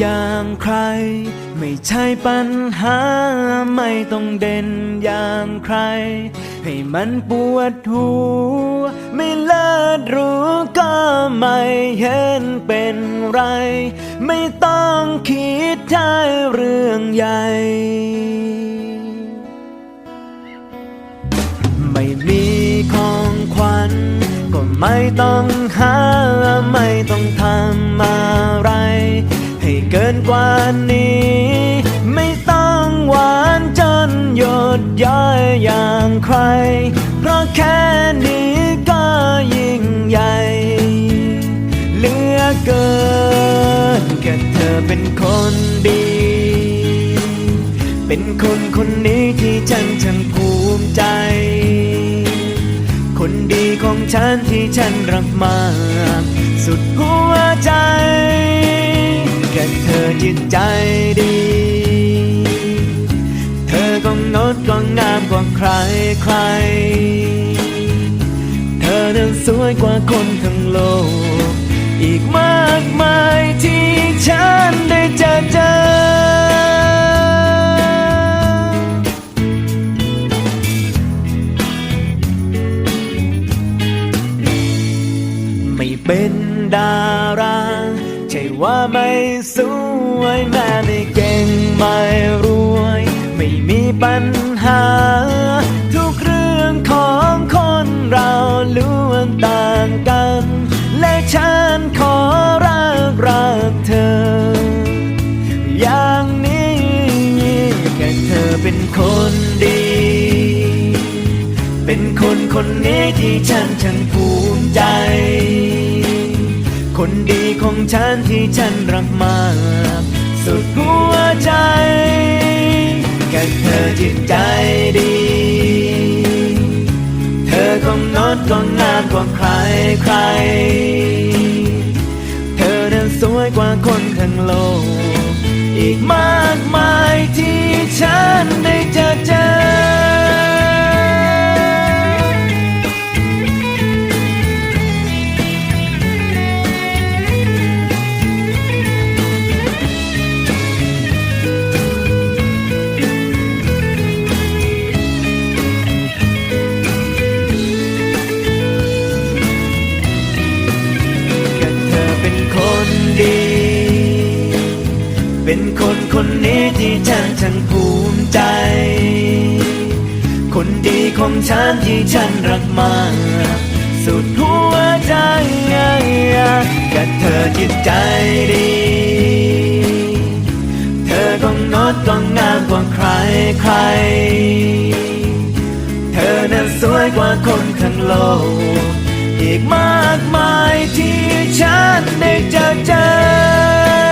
อย่างใคร ไม่ใช่ปัญหา ไม่ต้องเด่นอย่างใคร ให้มันปวดหัวไม่เลิศรู้ก็ไม่เห็นเป็นไร ไม่ต้องคิดใช่เรื่องใหญ่ไม่มีของขวัญ ก็ไม่ต้องหา ไม่ต้องทำอะไรให้ เกินกว่านี้ ไม่ต้องหวานจนหยดย้อยอย่างใคร เพราะแค่นี้ก็ยิ่งใหญ่ เหลือเกินแค่เธอเป็นคนดี เป็นคนคนนี้ที่ฉันช่างภูมิใจ คนดีของฉันที่ฉันรักมาก สุดหัวใจ จิตใจดี เธอก็งดก็งามกว่าใครใคร เธอนั้นสวยกว่าคนทั้งโลก อีกมากมายที่ฉันได้เจอเจอไม่เป็นดารา ช่ว่าไม่สวยแม่ไม่เก่งไม่รวย ไม่มีปัญหา ทุกเรื่องของคนเราล้วนต่างกัน และฉันขอรักรักเธอ อย่างนี้แค่เธอเป็นคนดี เป็นคนคนนี้ที่ฉันช่างภูมิใจ คนดีของฉันที่ฉันรักมาก สุดหัวใจแค่เธอจิตใจดี เธอก็งดก็งามกว่าใครใคร เธอนั้นสวยกว่าคนทั้งโลก อีกมากมายที่ฉันได้เจอเจอ เป็นคนคนนี้ที่ฉันช่างภูมิใจ คนดีของฉันที่ฉันรักมาก สุดหัวใจแค่เธอจิตใจดี เธอก็งดก็งามกว่าใครใคร เธอนั้นสวยกว่าคนทั้งโลก อีกมากมายที่ฉันได้เจอเจอ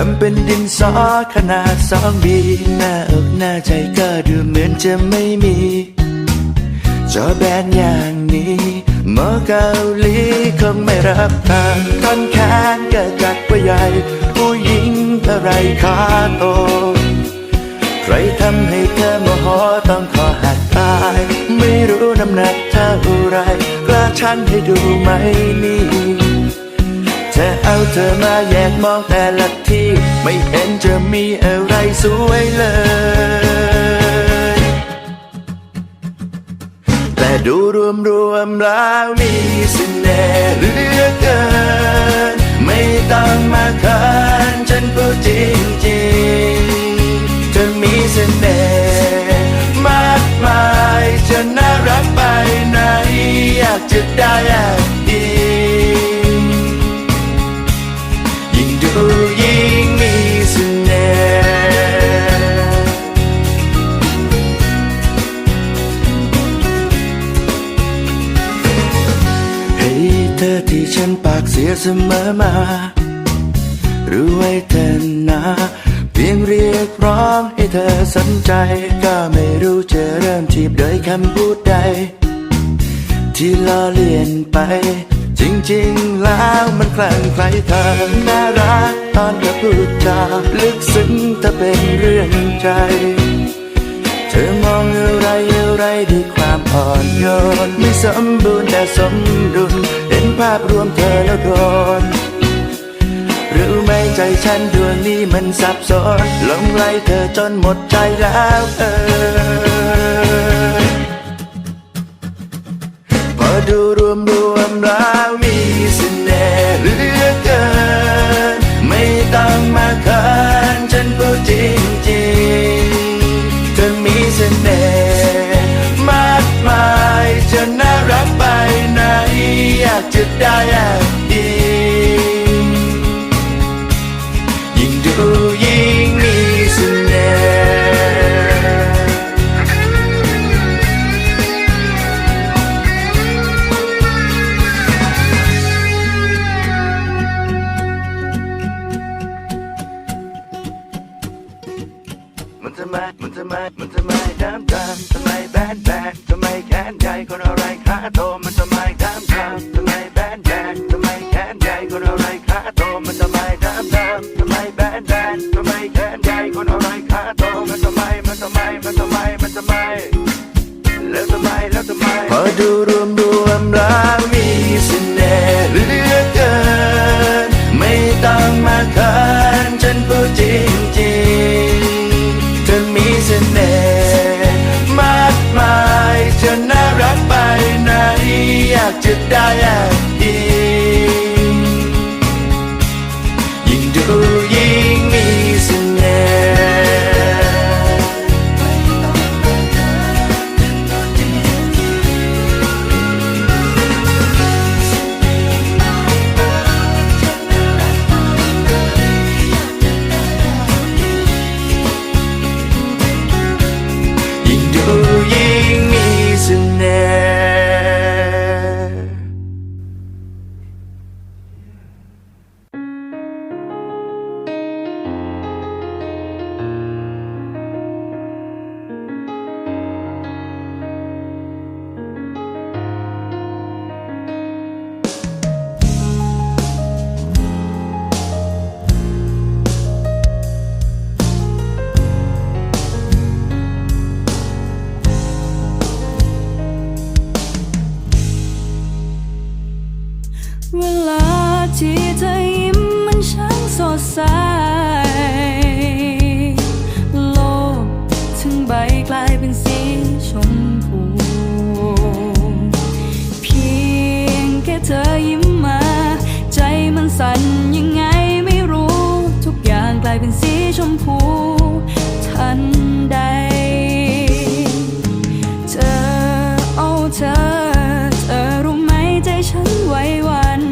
ตัวเธอถึงดำเป็นดินสอขนาดสองบีหน้าอกหน้าใจก็ดูเหมือนจะไม่มี จอแบนอย่างนี้หมอเกาหลีคงไม่รับทางต้นแขนก็จัดว่าใหญ่ ผู้หญิงอะไรขาโต ใครทำให้เธอโมโหต้องขอหักตาย ไม่รู้น้ำหนักเท่าไรกล้าชั่งให้ดูไหมนี่ เธอมาแยกมองแต่ละที่ ไม่เห็นจะมีอะไรสวยเลย แต่ดูรวมรวมๆแล้วมีเสน่ห์เหลือเกิน ไม่ต้องมาเขินฉันพูดจริงจริงๆเธอมีเสน่ห์ เสมอมา รู้ไว้เธอนะเพียงเรียกร้องให้เธอสนใจ ก็ไม่รู้จะเริ่มจีบโดยคำพูดใด ที่ล้อเลียนไป จริงๆแล้วมันคลั่งไคล้เธอน่ารักตอนเธอพูดจาลึกซึ้งถ้าเป็นเรื่องใจ เธอมองอะไรอะไรด้วยความอ่อนโยนไม่สมบูรณ์แต่สมดุล ภาพรวมเธอแล้วโดนรู้ไหมใจฉันดวงนี้มันสับสนลงไหลเธอจนหมดใจแล้วเออพอดูรวมรวมแล้วมีเสน่ห์เหลือเกิน ไม่ต้องมาเขินฉันพูดจริงจริงๆเธอมีเสน่ห์ จะได้แอบ ท ชมพูทันใด เธอเอาเธอ เธอรู้ไหมใจฉันไหวหวัน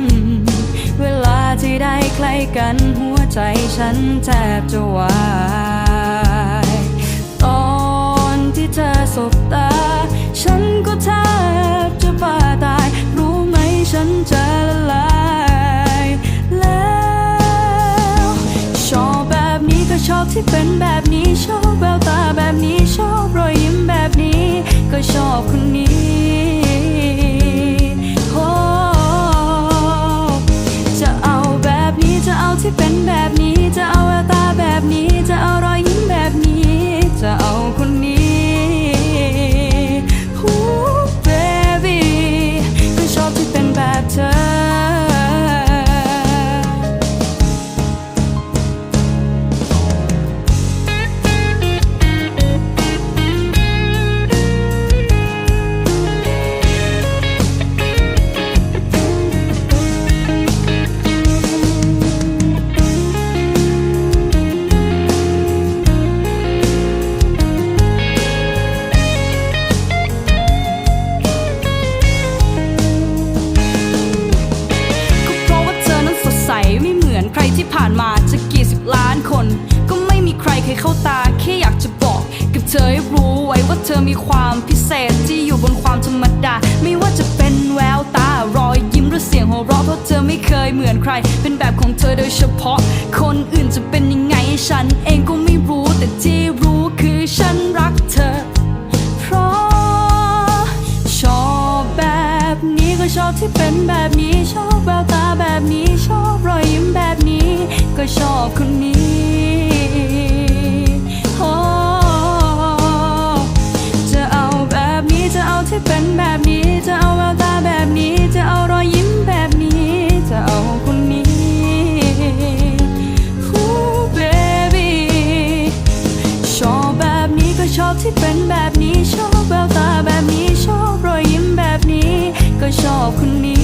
เวลาที่ได้ใกล้กันหัวใจฉันแทบจะวาย ตอนที่เธอสบตา ยชอบคนนี้โอ้จะเอาแบบนี้จะเอาที่เป็นแบบนี้จะเอาแววตาแบบนี้ เข้าตาแค่อยากจะบอกกับเธอให้รู้ไว้ว่าเธอมีความพิเศษที่อยู่บนความธรรมดา ไม่ว่าจะเป็นแววตารอยยิ้มหรือเสียงหัวเราะเพราะเธอไม่เคยเหมือนใคร เป็นแบบของเธอโดยเฉพาะ คนอื่นจะเป็นยังไงฉันเองก็ไม่รู้แต่ที่รู้คือฉันรักเธอ เพราะชอบแบบนี้ก็ชอบที่เป็นแบบนี้ เป็นแบบนี้ชอบแววตาแบบนี้ชอบรอยยิ้มแบบนี้ ก็ชอบคนนี้